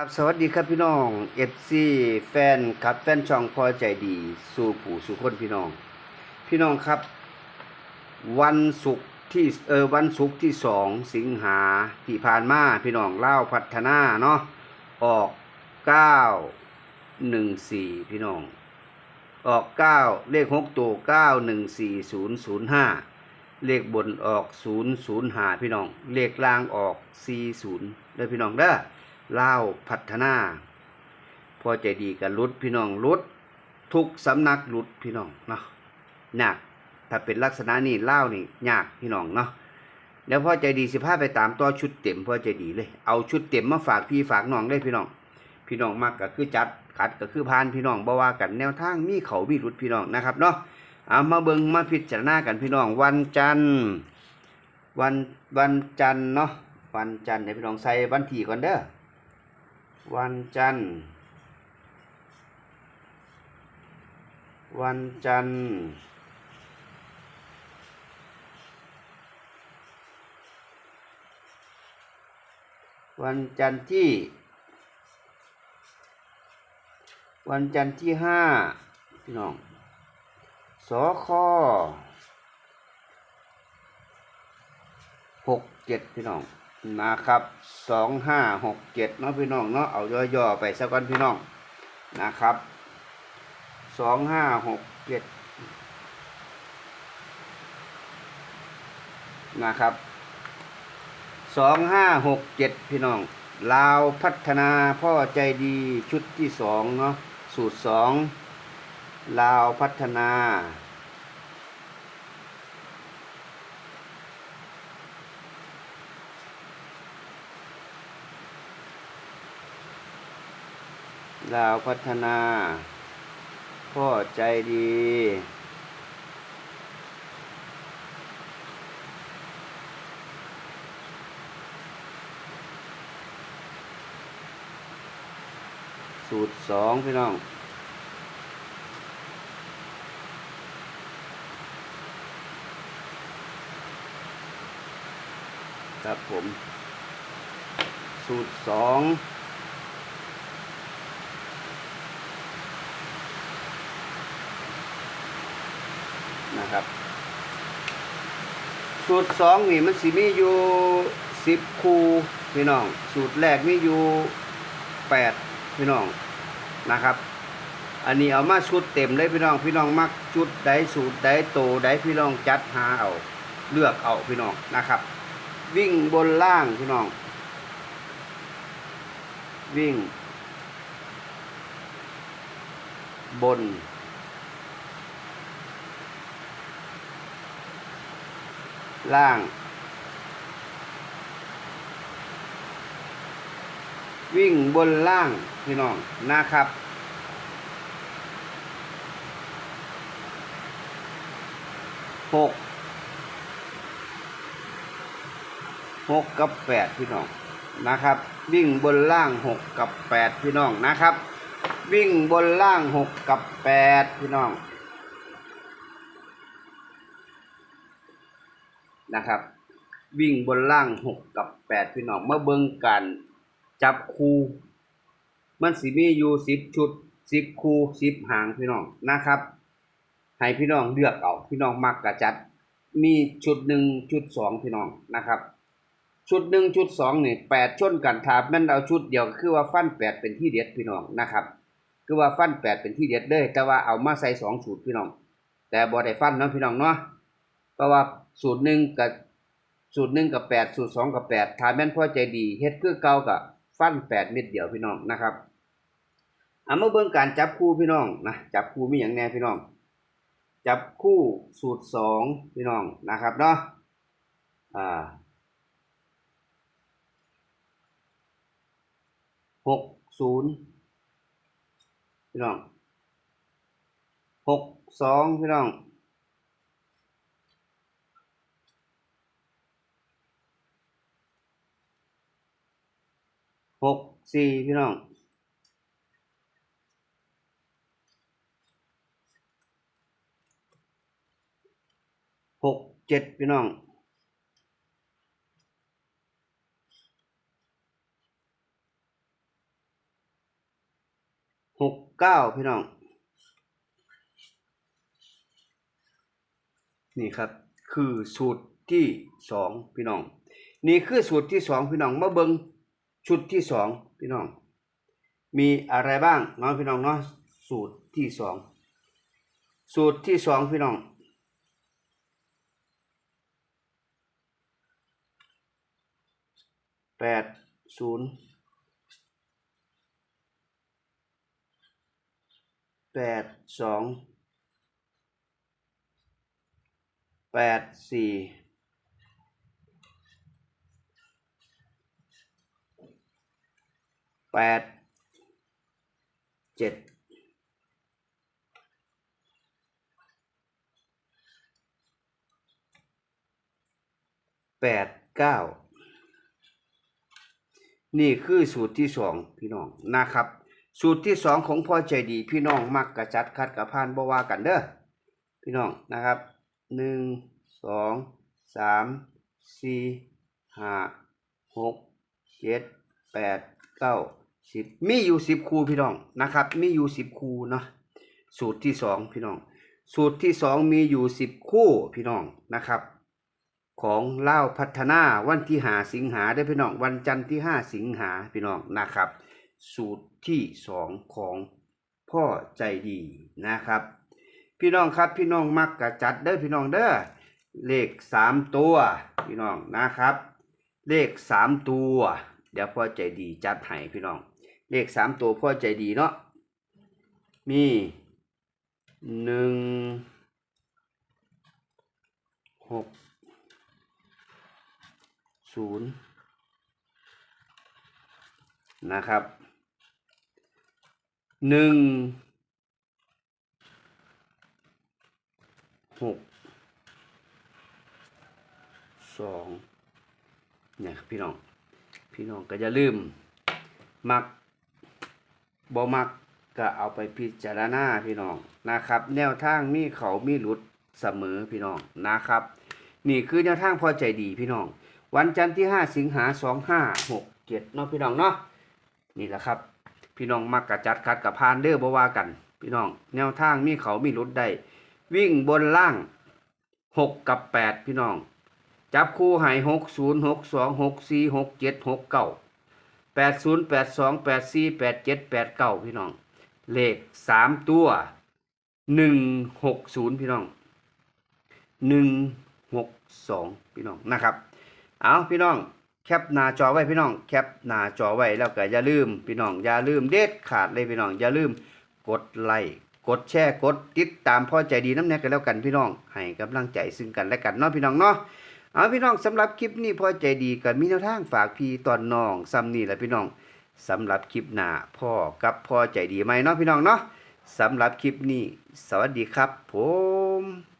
ครับสวัสดีครับพี่น้องเอฟซีแฟนครับแฟนช่องพอใจดี สู่ผู้สู่คนพี่น้อง พี่น้องครับ วันศุกร์ที่เออวันศุกร์ที่สองสิงหาที่ผ่านมาพี่น้องเล่าพัฒนาเนาะออกเก้าหนึ่งสี่พี่น้อง ออกเก้าเลขหกตัวเก้าหนึ่งสี่ศูนย์ศูนย์ห้าเลขบนออกศูนย์ศูนย์หาพี่น้อง เลขล่างออกสี่ศูนย์เด้พี่น้องเด้อ เล่าพัฒนา พอใจดีกับรุดพี่น้องรุดทุกสำนักรุดพี่น้องเนาะยากถ้าเป็นลักษณะนี้เล่านี่ยากพี่น้องเนาะแล้วพ่อใจดีสิพาไปตามต่อชุดเต็มพ่อใจดีเลย เอาชุดเต็มมาฝากพี่ฝากน้องได้พี่น้อง พี่น้องมากก็คือจัดขัดก็คือพานพี่น้องบ่ว่ากันแนวทางมีเขามีรุดพี่น้องนะครับเนาะเอามาเบิงมาพิจารณากันพี่น้อง วันจันทร์วันวันจันทร์เนาะวันจันทร์ให้พี่น้องใส่วันที่ก่อนเด้อ วันจันทร์ วันจันทร์ วันจันทร์ที่ วันจันทร์ที่ห้าพี่น้องสอคอหกเจ็ดพี่น้อง นะครับสองห้าหกเจ็ดเนาะพี่น้องเนาะเอาย่อๆไปสักวันพี่น้องนะครับสองห้าหกเจ็ดนะครับสองห้าหกเจ็ดพี่น้องลาวพัฒนาพ่อใจดีชุดที่สองเนาะสูตรสองลาวพัฒนา ลาวพัฒนา พ่อใจดี สูตรสองพี่น้องครับผม สูตรสอง นะครับ สูตรสองนี่มันสิมีอยู่สิบคูพี่น้อง สูตรแรกมีอยู่แปดพี่น้องนะครับ อันนี้เอามาชุดเต็มเลยพี่น้อง พี่น้องมักชุดใดสูตรใดโตใดพี่น้องจัดหาเอาเลือกเอาพี่น้องนะครับ วิ่งบนล่างพี่น้อง วิ่ง บน ล่าง วิ่งบนล่างพี่น้องนะครับ หก หกกับแปดพี่น้องนะครับ วิ่งบนล่างหกกับแปดพี่น้องนะครับ วิ่งบนล่างหกกับแปดพี่น้อง นะครับ วิ่งบนล่างหกกับแปดพี่น้องเมื่อเบิ่งกันจับคูมันสิมีอยู่สิบชุดสิบคูสิบหางพี่น้องนะครับให้พี่น้องเลือกเอาพี่น้องมักกระจัด มีชุดหนึ่งชุดสองพี่น้องนะครับ ชุดหนึ่งชุดสองนี่แปดชนกันถาบแม่นเอาชุดเดียวคือว่าฟันแปดเป็นที่เด็ดพี่น้องนะครับ คือว่าฟันแปดเป็นที่เด็ดเด้แต่ว่าเอามาใส่สองสูตรพี่น้อง แต่บ่ได้ฟันเนาะพี่น้องเนาะเพราะว่า สูตรหนึ่งกับสูตรหนึ่งกับแปดสูตรสองกับแปดถ้าแม่นพ่อใจดีเฮ็ดคือเก่ากับฟันแปดเม็ดเดียวพี่น้องนะครับเอามาเบิ่งการจับคู่พี่น้องนะจับคู่มีอย่างแน่พี่น้อง จับคู่สูตรสองพี่น้องนะครับเนาะอ่าหกศูนย์พี่น้องหกสองพี่น้อง หกสี่พี่น้องหกเจ็ดพี่น้องหกเก้าพี่น้อง นี่ครับ คือสูตรที่สองพี่น้อง นี่คือสูตรที่สองพี่น้องมาเบิง ชุดที่สองพี่น้อง มีอะไรบ้างเนาะพี่น้องเนาะสูตรที่สองสูตรที่สองพี่น้อง แปดศูนย์แปดสองแปดสี่ แปดเจ็ดแปดเก้านี่คือสูตรที่สองพี่น้องนะครับ สูตรที่สองของพ่อใจดีพี่น้องมักกระจัดคัดกระพานบ่ว่ากันเด้อพี่น้องนะครับหนึ่งสองสามสี่ห้าหกเจ็ดแปด เก้าสิบมีอยู่สิบคู่พี่น้องนะครับ มีอยู่สิบคู่เนาะสูตรที่สองพี่น้อง สูตรที่สองมีอยู่สิบคู่พี่น้องนะครับ ของเล่าพัฒนาวันที่หาสิงหาได้พี่น้อง วันจันทร์ที่ห้าสิงหาพี่น้องนะครับ สูตรที่สองของพ่อใจดีนะครับ พี่น้องครับพี่น้องมักกะจัดเด้อพี่น้องเด้อเลขสามตัว พี่น้องนะครับ เลขสามตัว ดี๋ยวพ่อใจดีจัดให้พี่น้อง เลขสามตัวพ่อใจดีเนาะ มีหนึ่งหกศูนย์นะครับหนึ่งหกสองเนี่ยพี่น้อง พี่น้องก็อย่าลืม มักบ่มักก็เอาไปพิจารณาพี่น้องนะครับ แนวทางมีเขามีหลุดเสมอพี่น้องนะครับ นี่คือแนวทางพอใจดีพี่น้อง วันจันทร์ที่ 5 สิงหา2567เนาะพี่น้องเนาะนี่แหละครับ พี่น้องมักกะจัดคัดกับพานเด้อบ่ว่ากัน พี่น้อง แนวทางมีเขามีรถได้วิ่งบนล่าง 6 กับ 8 พี่น้อง จับคู่ให้6 0 6 2 6 4 6 7 6 9 8 0 8 2 8 4 8 7 8 9พี่น้อง เลข3ตัว160พี่น้อง162พี่น้องนะครับ เอาพี่น้องแคปหน้าจอไว้พี่น้อง แคปหน้าจอไว้แล้วก็อย่าลืมพี่น้องอย่าลืมเด็ดขาดเลยพี่น้องอย่าลืมกดไลค์กดแชร์กดติดตามพ่อใจดีน้ำแน่กันแล้วกันพี่น้องให้กำลังใจซึ่งกันและกันเนาะพี่น้องเนาะ เอาพี่น้องสำหรับคลิปนี้พอใจดีกันมีแนวทางฝากพี่ตอนน้องซ้ำนี่แหละพี่น้องสำหรับคลิปหน้าพ่อกับพ่อใจดีไหมเนาะพี่น้องเนาะสำหรับคลิปนี้ สวัสดีครับผม